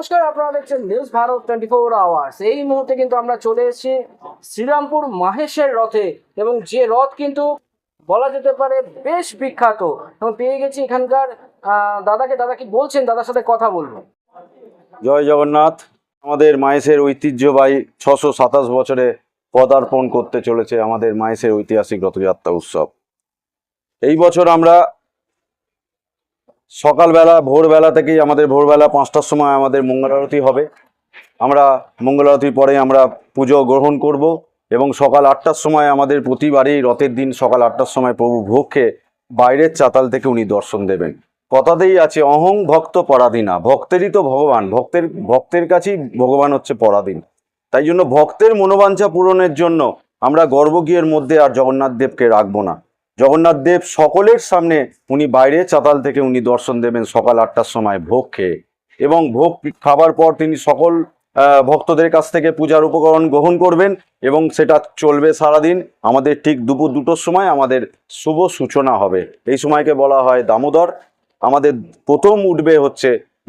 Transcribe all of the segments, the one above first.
নমস্কার, আপনারা দেখছেন news Bharat twenty four hours এই মুহূর্তে কিন্তু আমরা চলে এসেছি শ্রীরামপুর মাহেশের রথে এবং যে রথ কিন্তু বলা যেতে পারে বেশ বিখ্যাত এবং পেয়ে গেছি এখানকার দাদাকে। দাদা কি বলছেন? দাদার সাথে কথা বলব। জয় জগন্নাথ। আমাদের মায়েসের ঐতিহ্যবাহী ছশো সাতাশ বছরে পদার্পণ করতে চলেছে আমাদের মায়েসের ঐতিহাসিক রথযাত্রা উৎসব। এই বছর আমরা সকালবেলা, ভোরবেলা থেকেই আমাদের ভোরবেলা পাঁচটার সময় আমাদের মঙ্গল আরতি হবে। আমরা মঙ্গল আরতির পরে আমরা পুজো গ্রহণ করব এবং সকাল আটটার সময় আমাদের প্রতিবারই রথের দিন সকাল আটটার সময় প্রভু ভোগকে বাইরের চাতাল থেকে উনি দর্শন দেবেন। কথাতেই আছে, অহং ভক্ত পরাধীনা। ভক্তেরই তো ভগবান। ভক্তের ভক্তের কাছেই ভগবান হচ্ছে পরাধীন। তাই জন্য ভক্তের মনোবাঞ্ছা পূরণের জন্য আমরা গর্ভগৃহের মধ্যে আর জগন্নাথ দেবকে রাখব না। জগন্নাথ দেব সকলের সামনে উনি বাইরে, চাতাল থেকে উনি দর্শন দেবেন সকাল আটটার সময় ভোগ খেয়ে। এবং ভোগ খাবার পর তিনি সকল ভক্তদের কাছ থেকে পূজার উপকরণ গ্রহণ করবেন এবং সেটা চলবে সারাদিন। আমাদের ঠিক দুপুর দুটোর সময় আমাদের শুভ সূচনা হবে। এই সময়কে বলা হয় দামোদর। আমাদের প্রথম উঠবে হচ্ছে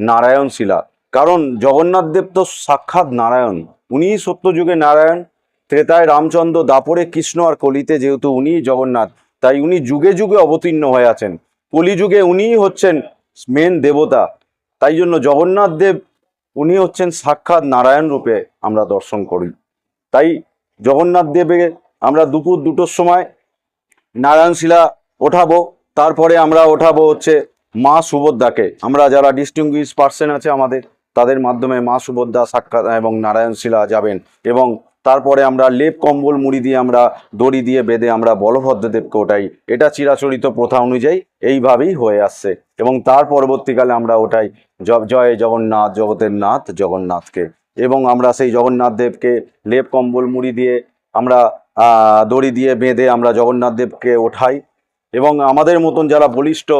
নারায়ণ শিলা। কারণ জগন্নাথ দেব তো সাক্ষাৎ নারায়ণ। উনিই সত্যযুগে নারায়ণ। ত্রেতায় রামচন্দ্র, দাপরে কৃষ্ণ আর কলিতে যেহেতু উনিই জগন্নাথ তাই উনি যুগে যুগে অবতীর্ণ হয়ে আছেন। কলিযুগে উনিই হচ্ছেন মেন দেবতা। তাই জন্য জগন্নাথ দেব, উনি হচ্ছেন সাক্ষাৎ নারায়ণ রূপে আমরা দর্শন করি। তাই জগন্নাথ দেবে আমরা দুপুর দুটোর সময় নারায়ণ শিলা ওঠাবো, তারপরে আমরা ওঠাবো হচ্ছে মা সুভদ্রাকে। আমরা যারা ডিস্টিংগুইশ পার্সন আছে আমাদের, তাদের মাধ্যমে মা সুভদ্রা সাক্ষাৎ এবং নারায়ণ শিলা যাবেন এবং তারপরে আমরা লেপ কম্বল মুড়ি দিয়ে আমরা দড়ি দিয়ে বেঁধে আমরা বলভদ্রদেবকে ওঠাই এটা চিরাচরিত প্রথা অনুযায়ী এইভাবেই হয়ে আসছে। এবং তার পরবর্তীকালে আমরা ওঠাই জ- জয় জগন্নাথ, জগতের নাথ, জগন্নাথকে। এবং আমরা সেই জগন্নাথ দেবকে লেপ কম্বল মুড়ি দিয়ে আমরা দড়ি দিয়ে বেঁধে আমরা জগন্নাথ দেবকে ওঠাই। এবং আমাদের মতন যারা বলিষ্ঠ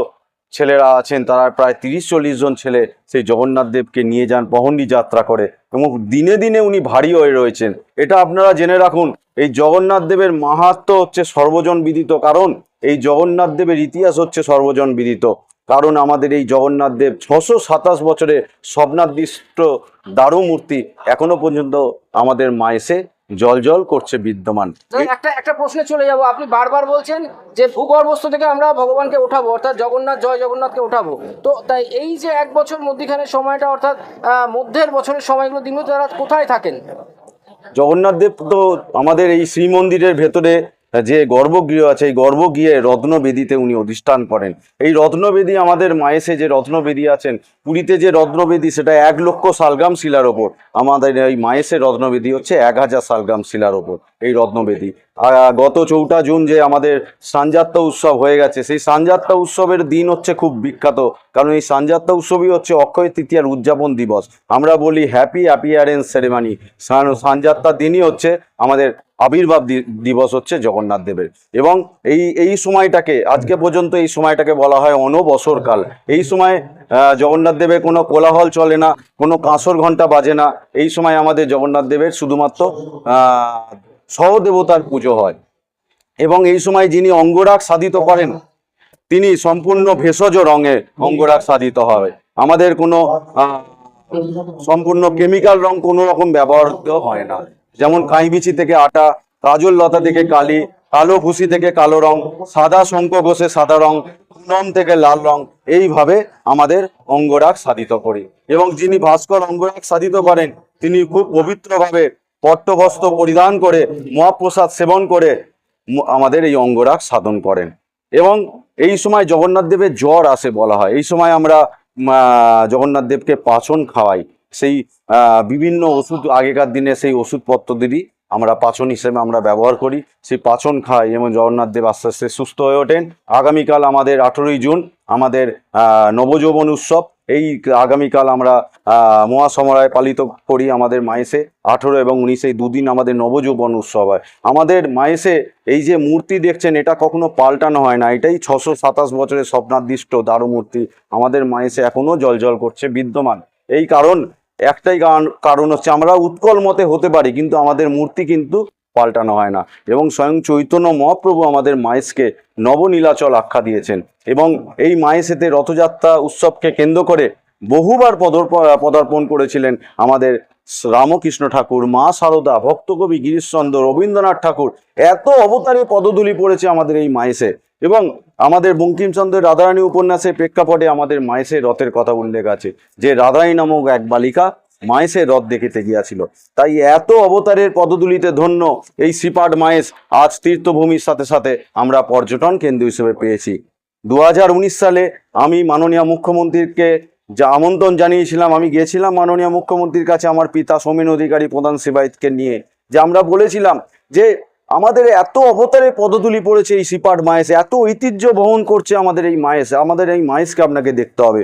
ছেলেরা আছেন, তারা প্রায় তিরিশ চল্লিশ জন ছেলে সেই জগন্নাথ দেবকে নিয়ে যান পহন্ডি যাত্রা করে এবং দিনে দিনে উনি ভারী হয়ে রয়েছেন। এটা আপনারা জেনে রাখুন, এই জগন্নাথ দেবের মাহাত্ম হচ্ছে সর্বজন বিদিত, কারণ এই জগন্নাথ দেবের ইতিহাস হচ্ছে সর্বজন বিদিত। কারণ আমাদের এই জগন্নাথ দেব ছশো সাতাশ বছরে স্বপ্নাদিষ্ট দারু মূর্তি এখনও পর্যন্ত আমাদের মায়েসে জল জল করছে বিদ্যমান। একটা একটা প্রশ্নে চলে যাব। আপনি বারবার বলছেন যে ভূগর্ভস্থ থেকে আমরা ভগবানকে ওঠাবো অর্থাৎ জগন্নাথ জয় জগন্নাথকে ওঠাবো। তো তাই এই যে এক বছর মধ্যিখানের সময়টা অর্থাৎ মধ্যের বছরের সময়গুলো দিনগুলো তারা কোথায় থাকেন? জগন্নাথ দেব তো আমাদের এই শ্রীমন্দিরের ভেতরে যে গর্ভগৃহ আছে, এই গর্ভগৃহে রত্নবেদিতে উনি অধিষ্ঠান করেন। এই রত্নবেদী আমাদের মায়েসে যে রত্নবেদী আছেন, পুরীতে যে রত্নবেদী, সেটা এক লক্ষ সালগ্রাম শিলার ওপর। আমাদের এই মায়েসের রত্নবেদী হচ্ছে এক হাজার সালগ্রাম শিলার ওপর, এই রত্নবেদী। গত চৌঠা জুন যে আমাদের সানযাত্রা উৎসব হয়ে গেছে, সেই সানযাত্রা উৎসবের দিন হচ্ছে খুব বিখ্যাত। কারণ এই সানযাত্রা উৎসবই হচ্ছে অক্ষয় তৃতীয়ার উদযাপন দিবস। আমরা বলি হ্যাপি অ্যাপিয়ারেন্স সেরেমানি সানযাত্রার দিনই হচ্ছে আমাদের আবির্ভাব দিবস হচ্ছে জগন্নাথ দেবের। এবং এই এই সময়টাকে, আজকে পর্যন্ত এই সময়টাকে বলা হয় অনবসরকাল। এই সময় জগন্নাথ দেবের কোনো কোলাহল চলে না, কোনো কাঁসর ঘণ্টা বাজে না। এই সময় আমাদের জগন্নাথ দেবের শুধুমাত্র সহদেবতার পুজো হয়। এবং এই সময় যিনি অঙ্গরাগ সাধিত করেন, তিনি সম্পূর্ণ ভেষজ রঙে অঙ্গরাগ সাধিত হয় আমাদের কোনো সম্পূর্ণ কেমিক্যাল রং কোনো রকম ব্যবহৃত হয় না। যেমন কাইবিচি থেকে আটা, কাজল লতা থেকে কালি, কালো ভুসি থেকে কালো রং, সাদা শঙ্খ ঘষে সাদা রং পুনম থেকে লাল রং, এইভাবে আমাদের অঙ্গরাগ সাধিত করি। এবং যিনি ভাস্কর অঙ্গরাগ সাধিত করেন, তিনি খুব পবিত্রভাবে পট্টবস্ত্র পরিধান করে মহাপ্রসাদ সেবন করে আমাদের এই অঙ্গরাগ সাধন করেন। এবং এই সময় জগন্নাথ দেবের জ্বর আসে বলা হয়। এই সময় আমরা জগন্নাথ দেবকে পাচন খাওয়াই। সেই বিভিন্ন ওষুধ, আগেকার দিনে সেই ওষুধপত্র ওষুধপত্রদেরই আমরা পাচন হিসেবে আমরা ব্যবহার করি। সেই পাচন খাই এবং জগন্নাথ দেব আস্তে আস্তে সুস্থ হয়ে ওঠেন। আগামীকাল আমাদের আঠেরোই জুন, আমাদের নবযৌবন উৎসব। এই আগামীকাল আমরা মহাসমরায় পালিত করি আমাদের মায়েসে আঠেরো এবং উনিশে দুদিন আমাদের নবযৌবন উৎসব হয়। আমাদের মায়েসে এই যে মূর্তি দেখছেন, এটা কখনো পাল্টানো হয় না। এটাই ছশো সাতাশ বছরের স্বপ্নাদিষ্ট দারু মূর্তি আমাদের মায়েসে এখনও জল করছে, বিদ্যমান। এই কারণ একটাই কারণ- হচ্ছে আমরা উৎকল মতে হতে পারি, কিন্তু আমাদের মূর্তি কিন্তু পাল্টানো হয় না। এবং স্বয়ং চৈতন্য মহাপ্রভু আমাদের মায়েসকে নবনীলাচল আখ্যা দিয়েছেন। এবং এই মায়েসেতে রথযাত্রা উৎসবকে কেন্দ্র করে বহুবার পদর পদার্পণ করেছিলেন আমাদের রামকৃষ্ণ ঠাকুর, মা সারদা, ভক্তকবি গিরিশচন্দ্র, রবীন্দ্রনাথ ঠাকুর। এত অবতারে পদধূলি পড়েছে আমাদের এই মায়েসে এবং আমাদের বঙ্কিমচন্দ্রের রাধারানী উপন্যাসের প্রেক্ষাপটে আমাদের মায়েসের রথের কথা উল্লেখ আছে, যে রাধারানী নামক এক বালিকা মায়েসের রথ দেখিতে গিয়াছিল। তাই এত অবতারের পদধূলিতে ধন্য এই শ্রীপাঠ মায়েস আজ তীর্থভূমির সাথে সাথে আমরা পর্যটন কেন্দ্র হিসেবে পেয়েছি। দু হাজার উনিশ সালে আমি মাননীয় মুখ্যমন্ত্রীকে যা আমন্ত্রণ জানিয়েছিলাম, আমি গিয়েছিলাম মাননীয় মুখ্যমন্ত্রীর কাছে আমার পিতা সমীন অধিকারী প্রধান সেবায়তকে নিয়ে, যে আমরা বলেছিলাম যে আমাদের এত অবতারে পদতুলি পড়েছে এই সিপাট মায়েসে এত ঐতিহ্য বহন করছে আমাদের এই মায়েসে আমাদের এই মায়েসকে আপনাকে দেখতে হবে।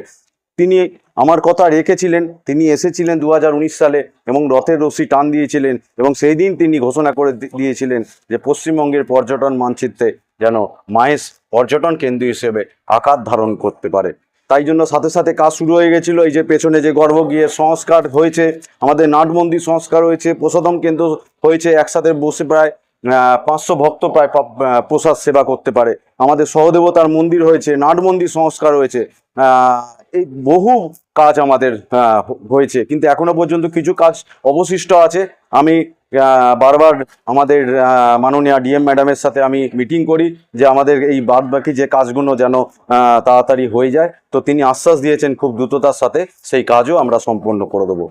তিনি আমার কথা রেখেছিলেন, তিনি এসেছিলেন দু হাজার উনিশ সালে এবং রথের রশ্মি টান দিয়েছিলেন এবং সেই দিন তিনি ঘোষণা করে দিয়েছিলেন যে পশ্চিমবঙ্গের পর্যটন মানচিত্রে যেন মায়েস পর্যটন কেন্দ্র হিসেবে আকার ধারণ করতে পারে। তাই জন্য সাথে সাথে কাজ শুরু হয়ে গেছিল, এই যে পেছনে যে গর্ভ গিয়ে সংস্কার হয়েছে, আমাদের নাট মন্দির সংস্কার হয়েছে প্রসাদম কেন্দ্র হয়েছে, একসাথে বসে প্রায় পাঁচশো ভক্ত প্রায় প্রসাদ সেবা করতে পারে। আমাদের সহদেবতার মন্দির হয়েছে, নাট মন্দির সংস্কার হয়েছে। এই বহু কাজ আমাদের হয়েছে, কিন্তু এখনও পর্যন্ত কিছু কাজ অবশিষ্ট আছে। আমি বারবার আমাদের মাননীয় ডিএম ম্যাডামের সাথে আমি মিটিং করি যে আমাদের এই বাদ বাকি যে কাজগুলো যেন তাড়াতাড়ি হয়ে যায়। তো তিনি আশ্বাস দিয়েছেন খুব দ্রুততার সাথে, সেই কাজও আমরা সম্পন্ন করে দেবো।